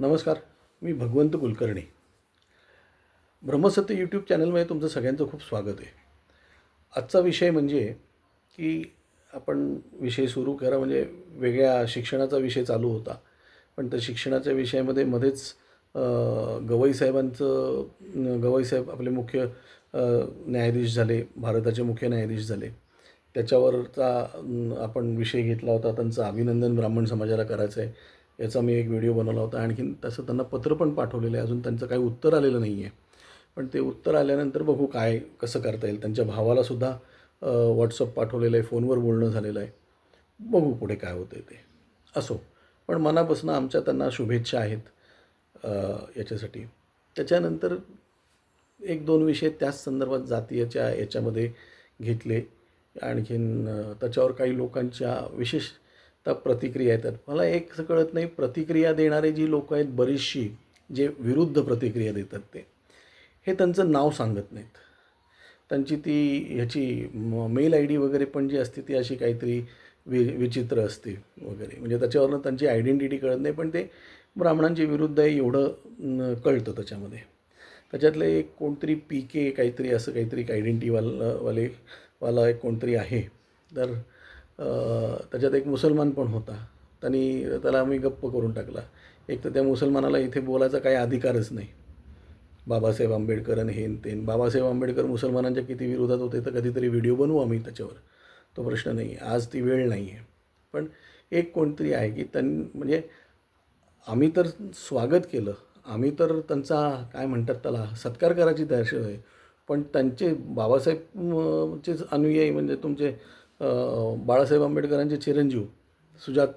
नमस्कार मी भगवंत कुलकर्णी. ब्रह्मसत्य यूट्यूब चॅनलमध्ये तुमचं सगळ्यांचं खूप स्वागत आहे. आजचा विषय म्हणजे की आपण विषय सुरू करा म्हणजे वेगळ्या शिक्षणाचा विषय चालू होता. पण त्या शिक्षणाच्या विषयामध्ये मध्येच गवई साहेबांचं गवई साहेब आपले मुख्य न्यायाधीश झाले भारताचे मुख्य न्यायाधीश झाले. त्याच्यावरचा आपण विषय घेतला होता त्यांचं अभिनंदन ब्राह्मण समाजाला करायचं आहे याचा मी एक व्हिडिओ बनवला होता. आणखीन तसं त्यांना पत्र पण पाठवलेलं आहे. अजून त्यांचं काही उत्तर आलेलं नाही आहे. पण ते उत्तर आल्यानंतर बघू काय कसं करता येईल. त्यांच्या भावालासुद्धा व्हॉट्सअप पाठवलेलं आहे. फोनवर बोलणं झालेलं आहे. बघू पुढे काय होतं ते. असो. पण मनापासून आमच्या त्यांना शुभेच्छा आहेत याच्यासाठी. त्याच्यानंतर एक दोन विषय त्याच संदर्भात जातीयच्या याच्यामध्ये घेतले. आणखीन त्याच्यावर काही लोकांच्या विशेष त्या प्रतिक्रिया येतात. मला एक असं कळत नाही प्रतिक्रिया देणारे जी लोक आहेत बरीचशी जे विरुद्ध प्रतिक्रिया देतात ते हे त्यांचं नाव सांगत नाहीत. त्यांची ती ह्याची म मेल आय डी वगैरे पण जी असते ती अशी काहीतरी वि विचित्र असते वगैरे. म्हणजे त्याच्यावरनं त्यांची आयडेंटिटी कळत नाही पण ते ब्राह्मणांच्या विरुद्ध आहे एवढं कळतं त्याच्यामध्ये. त्याच्यातलं एक कोणतरी पी के काहीतरी असं काहीतरी एक आयडेंटिटीवाला वाले वाला एक कोणतरी आहे. तर त्याच्यात एक मुसलमान पण होता. त्यांनी त्याला आम्ही गप्प करून टाकला. एक तर त्या मुसलमानाला इथे बोलायचा काही अधिकारच नाही. बाबासाहेब आंबेडकर आणि हेन तेन बाबासाहेब आंबेडकर मुसलमानांच्या किती विरोधात होते तर कधीतरी व्हिडिओ बनवू आम्ही त्याच्यावर. तो प्रश्न नाही. आहे आज ती वेळ नाही आहे पण एक कोणतरी आहे की त्यां म्हणजे आम्ही तर स्वागत केलं. आम्ही तर त्यांचा काय म्हणतात त्याला सत्कार करायची दर्श आहे पण त्यांचे बाबासाहेबचे अनुयायी म्हणजे तुमचे बाळासाहेब आंबेडकरांचे चिरंजीव सुजात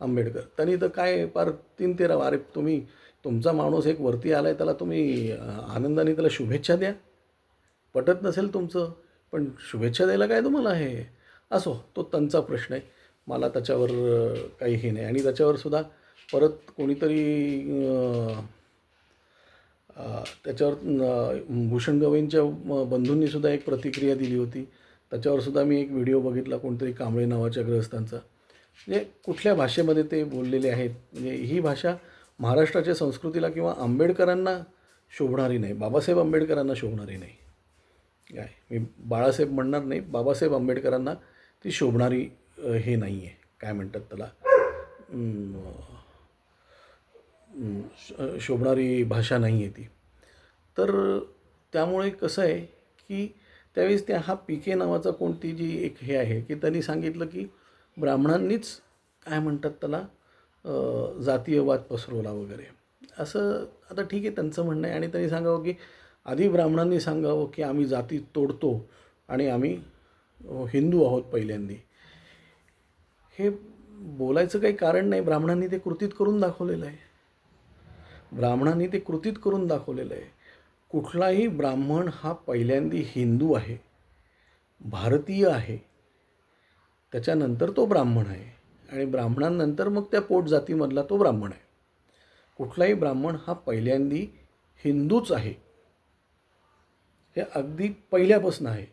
आंबेडकर. त्यांनी तर काय फार तीन तेरा अरे तुम्ही तुमचा माणूस एक वरती आला आहे त्याला तुम्ही आनंदाने त्याला शुभेच्छा द्या. पटत नसेल तुमचं पण शुभेच्छा द्यायला काय तुम्हाला हे? असो तो त्यांचा प्रश्न आहे. मला त्याच्यावर काही हे नाही. आणि त्याच्यावर सुद्धा परत कोणीतरी त्याच्यावर भूषण गवईंच्या बंधूंनीसुद्धा एक प्रतिक्रिया दिली होती. त्याच्यावर सुद्धा मी एक व्हिडिओ बघितला कोणतरी कांबळे नावाच्या ग्रहस्थांचा. म्हणजे कुठल्या भाषेमध्ये ते बोललेले आहेत म्हणजे ही भाषा महाराष्ट्राच्या संस्कृतीला किंवा आंबेडकरांना शोभणारी नाही बाबासाहेब आंबेडकरांना शोभणारी नाही. काय? मी बाळासाहेब म्हणणार नाही बाबासाहेब आंबेडकरांना ती शोभणारी हे नाही आहे काय म्हणतात त्याला? श- शोभणारी भाषा नाही आहे ती. तर त्यामुळे कसं आहे की त्यावेळेस त्या हा पी के नावाचा कोणती जी एक हे आहे की त्यांनी सांगितलं की ब्राह्मणांनीच काय म्हणतात त्याला जातीयवाद पसरवला वगैरे. असं आता ठीक आहे त्यांचं म्हणणं आहे. आणि त्यांनी सांगावं की आधी ब्राह्मणांनी सांगावं की आम्ही जाती तोडतो आणि आम्ही हिंदू आहोत पहिल्यांदी. हे बोलायचं काही कारण नाही. ब्राह्मणांनी ते कृतीत करून दाखवलेलं आहे. ब्राह्मणांनी ते कृतीत करून दाखवलेलं आहे. कुठलाही ब्राह्मण हा पहिल्यांदी हिंदू आहे भारतीय आहे. त्याच्यानंतर तो ब्राह्मण आहे आणि ब्राह्मणांनंतर मग त्या पोट जातीमधला तो ब्राह्मण आहे. कुठलाही ब्राह्मण हा पहिल्यांदी हिंदूच आहे. हे अगदी पहिल्यापासून आहे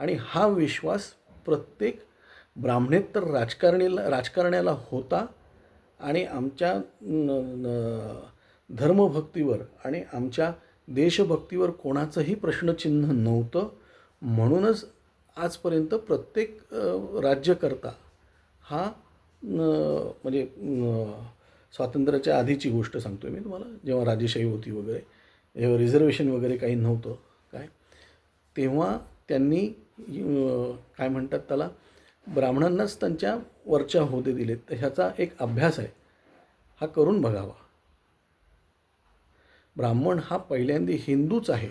आणि हा विश्वास प्रत्येक ब्राह्मणेतर राजकारणीला राजकारण्याला होता आणि आमच्या धर्मभक्तीवर आणि आमच्या देशभक्तीवर कोणाचंही प्रश्नचिन्ह नव्हतं. म्हणूनच आजपर्यंत प्रत्येक राज्यकर्ता हा म्हणजे स्वातंत्र्याच्या आधीची गोष्ट सांगतो मी तुम्हाला. जेव्हा राजेशाही होती वगैरे जेव्हा रिझर्वेशन वगैरे काही नव्हतं काय? तेव्हा त्यांनी काय म्हणतात त्याला? ब्राह्मणांनाच त्यांच्या वरच्या होते दिलेत. तर ह्याचा एक अभ्यास आहे. हा करून बघावा. ब्राह्मण हा पहिल्यांदा हिंदूच आहे.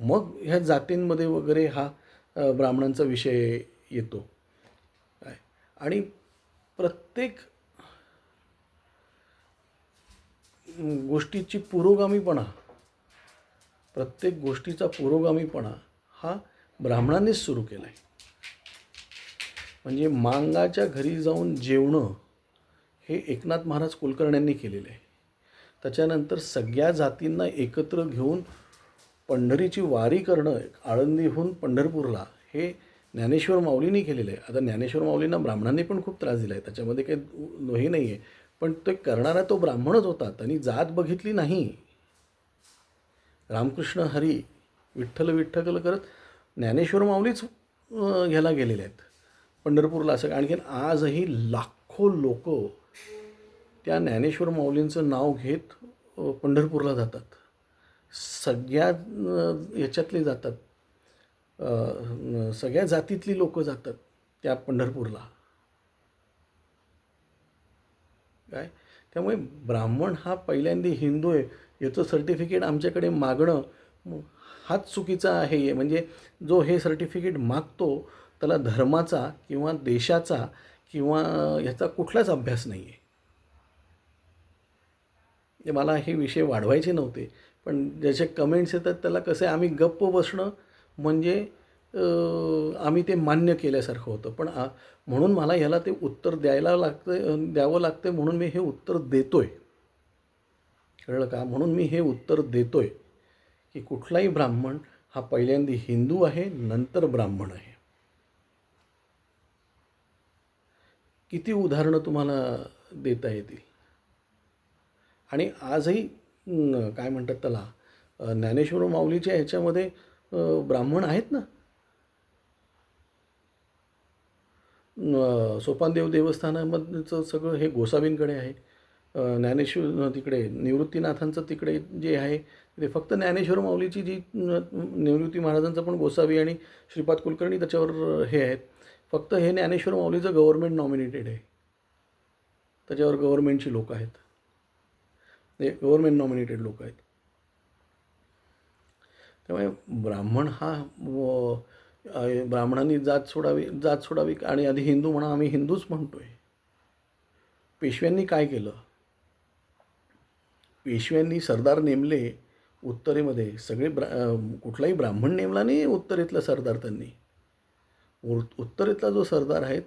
मग ह्या जातींमध्ये वगैरे हा ब्राह्मणांचा विषय येतो. काय आणि प्रत्येक गोष्टीची पुरोगामीपणा प्रत्येक गोष्टीचा पुरोगामीपणा हा ब्राह्मणांनीच सुरू केला आहे म्हणजे मांगाच्या घरी जाऊन जेवणं हे एकनाथ महाराज कुलकर्ण्यांनी केलेलं आहे. त्याच्यानंतर सगळ्या जातींना एकत्र घेऊन पंढरीची वारी करणं आळंदीहून पंढरपूरला हे ज्ञानेश्वर माऊलींनी केलेलं आहे. आता ज्ञानेश्वर माऊलींना ब्राह्मणांनी पण खूप त्रास दिला आहे त्याच्यामध्ये काही हे नाही आहे पण ते करणारा तो ब्राह्मणच होता. त्यांनी जात बघितली नाही. रामकृष्ण हरी विठ्ठल विठ्ठल करत ज्ञानेश्वर माऊलीच घ्यायला गेलेले आहेत. पंढरपूरला असं आणखीन आजही लाखो लोक त्या ज्ञानेश्वर माऊलींचं नाव घेत पंढरपूरला जातात. सगळ्या याच्यातले जातात. सगळ्या जातीतली लोक जातात त्या पंढरपूरला. काय? त्यामुळे ब्राह्मण हा पहिल्यांदा हिंदू आहे. याचं सर्टिफिकेट आमच्याकडे मागणं हाच चुकीचा आहे. म्हणजे जो हे सर्टिफिकेट मागतो त्याला धर्माचा किंवा देशाचा किंवा ह्याचा कुठलाच अभ्यास नाही आहे म्हणजे मला हे विषय वाढवायचे नव्हते. पण ज्याचे कमेंट्स येतात त्याला कसं आहे आम्ही गप्प बसणं म्हणजे आम्ही ते मान्य केल्यासारखं होतं. पण म्हणून मला ह्याला ते उत्तर द्यायला लागतं द्यावं लागतं म्हणून मी हे उत्तर देतोय. कळलं का? म्हणून मी हे उत्तर देतोय की कुठलाही ब्राह्मण हा पहिल्यांदा हिंदू आहे नंतर ब्राह्मण आहे. किती उदाहरणं तुम्हाला देता येतील? आणि आजही काय म्हणतात त्याला ज्ञानेश्वर माऊलीच्या ह्याच्यामध्ये ब्राह्मण आहेत ना? सोपानदेव देवस्थानामधचं सगळं हे गोसावींकडे आहे. ज्ञानेश्वर तिकडे निवृत्तीनाथांचं तिकडे जे आहे ते फक्त ज्ञानेश्वर माऊलीची जी निवृत्ती महाराजांचं पण गोसावी आणि श्रीपाद कुलकर्णी त्याच्यावर हे आहेत. फक्त हे ज्ञानेश्वर माऊलीचं गव्हर्मेंट नॉमिनेटेड आहे. त्याच्यावर गव्हर्मेंटची लोक आहेत. ते गव्हर्नमेंट नॉमिनेटेड लोक आहेत. त्यामुळे ब्राह्मण हा ब्राह्मणांनी जात सोडावी जात सोडावी आणि आधी हिंदू म्हणा आम्ही हिंदूच म्हणतोय. पेशव्यांनी काय केलं? पेशव्यांनी सरदार नेमले उत्तरेमध्ये. सगळे ब्रा कुठलाही ब्राह्मण नेमला नाही उत्तरेतला सरदार त्यांनी. उत्तरेतला जो सरदार आहेत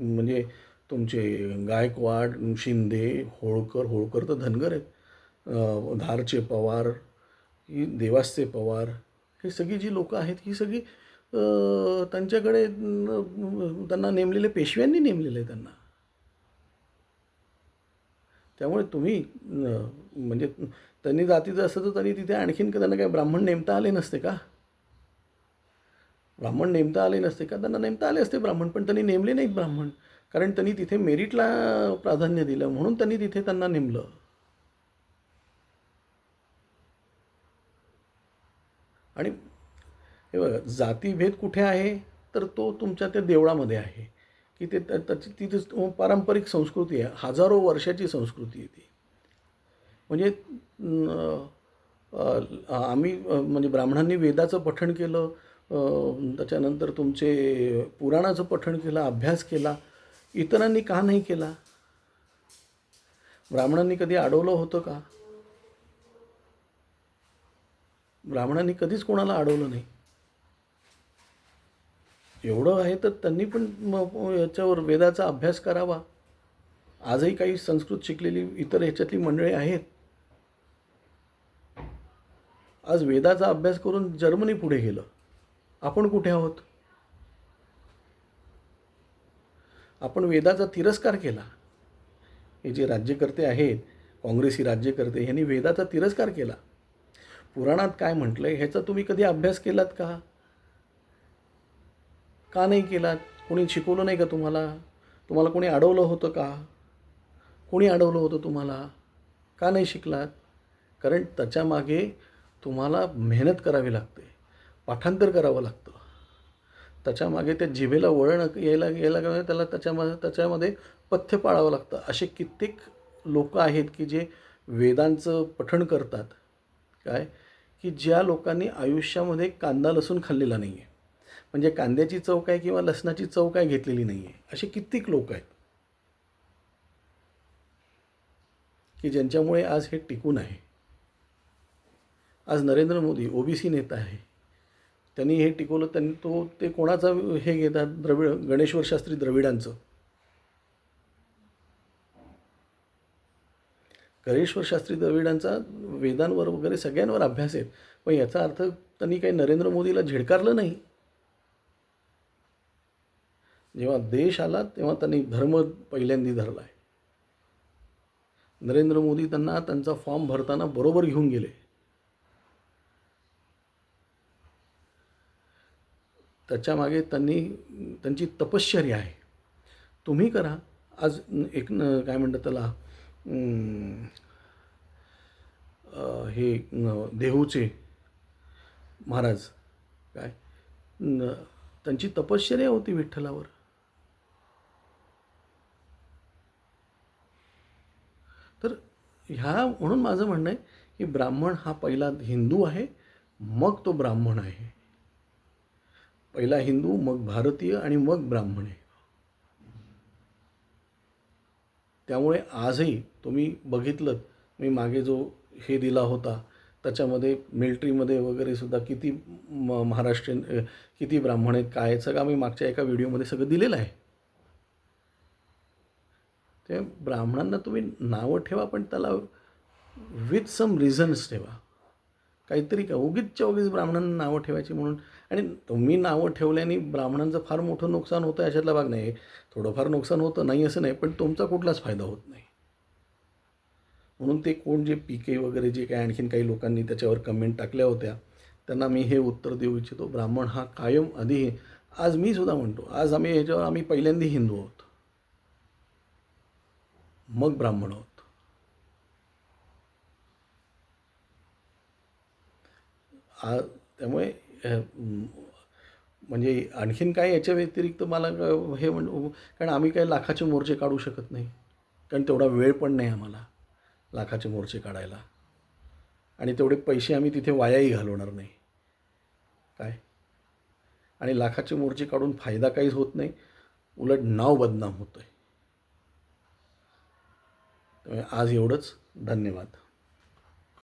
म्हणजे तुमचे गायकवाड शिंदे होळकर होळकर तर धनगर आहेत. धारचे पवार ही देवासचे पवार हे सगळी जी लोकं आहेत ही सगळी त्यांच्याकडे त्यांना नेमलेले पेशव्यांनी नेमलेले आहे त्यांना. त्यामुळे तुम्ही म्हणजे त्यांनी जातीचं असतं तर त्यांनी तिथे आणखीन का त्यांना काय ब्राह्मण नेमता आले नसते का? ब्राह्मण नेमता आले नसते का? त्यांना नेमता आले असते ब्राह्मण पण त्यांनी नेमले नाहीत ब्राह्मण. कारण त्यांनी तिथे मेरिटला प्राधान्य दिलं म्हणून त्यांनी तिथे त्यांना नेमलं आणि हे बघा जातीभेद कुठे आहे? तर तो तुमच्या त्या देवळामध्ये आहे. की ते त्याची तिथे पारंपरिक संस्कृती आहे. हजारो वर्षाची संस्कृती आहे ती. म्हणजे आम्ही म्हणजे ब्राह्मणांनी वेदाचं पठण केलं त्याच्यानंतर तुमचे पुराणाचं पठण केलं अभ्यास केला. इतरांनी का नाही केला? ब्राह्मणांनी कधी अडवलं होतं का? ब्राह्मणांनी कधीच कोणाला अडवलं नाही. एवढं आहे तर त्यांनी पण मग याच्यावर वेदाचा अभ्यास करावा. आजही काही संस्कृत शिकलेली इतर ह्याच्यातली मंडळी आहेत. आज वेदाचा अभ्यास करून जर्मनी पुढे गेलं. आपण कुठे आहोत? आपण वेदाचा तिरस्कार केला. हे जे राज्यकर्ते आहेत काँग्रेसी राज्यकर्ते ह्यांनी वेदाचा तिरस्कार केला. पुराणात काय म्हटलं आहे ह्याचा तुम्ही कधी अभ्यास केलात का? का नाही केलात कोणी शिकवलं नाही का तुम्हाला? तुम्हाला कोणी अडवलं होतं का? कोणी अडवलं होतं तुम्हाला? का नाही शिकलात? कारण त्याच्यामागे तुम्हाला मेहनत करावी लागते. पाठांतर करावं लागतं. त्याच्यामागे त्या जिभेला वळण यायला यायला त्याला त्याच्यामध्ये त्याच्यामध्ये पथ्य पाळावं लागतं. असे कित्येक लोक आहेत की जे वेदांचं पठण करतात. काय? की ज्या लोकांनी आयुष्यामध्ये कांदा लसूण खाल्लेला नाही आहे म्हणजे कांद्याची चव काय किंवा लसणाची चव काय घेतलेली नाही आहे असे कित्येक लोक आहेत. की ज्यांच्यामुळे आज हे टिकून आहे. आज नरेंद्र मोदी ओबीसी नेता आहे. त्यांनी हे टिकवलं त्यांनी तो ते कोणाचा हे घेतात? द्रविड गणेश्वर शास्त्री द्रविडांचं. गणेश्वर शास्त्री द्रविडांचा वेदांवर वगैरे सगळ्यांवर अभ्यास आहे पण याचा अर्थ त्यांनी काही नरेंद्र मोदीला झिडकारलं नाही. जेव्हा देश आला तेव्हा त्यांनी धर्म पहिल्यांदा धरला आहे नरेंद्र मोदी त्यांना त्यांचा फॉर्म भरताना बरोबर घेऊन गेले. त्याच्यामागे त्यांनी त्यांची तपश्चर्या आहे. तुम्ही करा. आज एक न काय म्हणतात त्याला अं, हे देहूचे महाराज काय? त्यांची तपश्चर्या होती विठ्ठलावर तर ह्या म्हणून माझं म्हणणं आहे की ब्राह्मण हा पहिला हिंदू आहे मग तो ब्राह्मण आहे. पहिला हिंदू मग भारतीय आणि मग ब्राह्मण आहे. त्यामुळे आजही तुम्ही बघितलं मी मागे जो हे दिला होता त्याच्यामध्ये मिल्ट्रीमध्ये वगैरे सुद्धा किती म महाराष्ट्रीयन किती ब्राह्मण आहेत काय सगळं आम्ही मागच्या एका व्हिडिओमध्ये सगळं दिलेलं आहे. ते ब्राह्मणांना तुम्ही नावं ठेवा पण त्याला विथ सम रिझन्स ठेवा. काहीतरी का उगीचच्या उगीच ब्राह्मणांना नावं ठेवायची म्हणून. आणि तुम्ही नावं ठेवल्याने ब्राह्मणांचं फार मोठं नुकसान होतं याच्यातला भाग नाही. थोडंफार नुकसान होतं नाही असं नाही पण तुमचा कुठलाच फायदा होत नाही. म्हणून ते कोण जे पीके वगैरे जे काय आणखीन काही लोकांनी त्याच्यावर कमेंट टाकल्या होत्या त्यांना मी हे उत्तर देऊ इच्छितो. ब्राह्मण हा कायम आधी आज मी सुद्धा म्हणतो आज आम्ही ह्याच्यावर आम्ही पहिल्यांदा हिंदू आहोत. मग ब्राह्मण आहोत आ त्यामुळे म्हणजे आणखीन काय याच्या व्यतिरिक्त मला हे म्हण कारण आम्ही काय लाखाचे मोर्चे काढू शकत नाही. कारण तेवढा वेळ पण नाही आम्हाला लाखाचे मोर्चे काढायला. आणि तेवढे पैसे आम्ही तिथे वायाही घालवणार नाही. काय? आणि लाखाचे मोर्चे काढून फायदा काहीच होत नाही. उलट नाव बदनाम होतं आहे त्यामुळे आज एवढंच. धन्यवाद.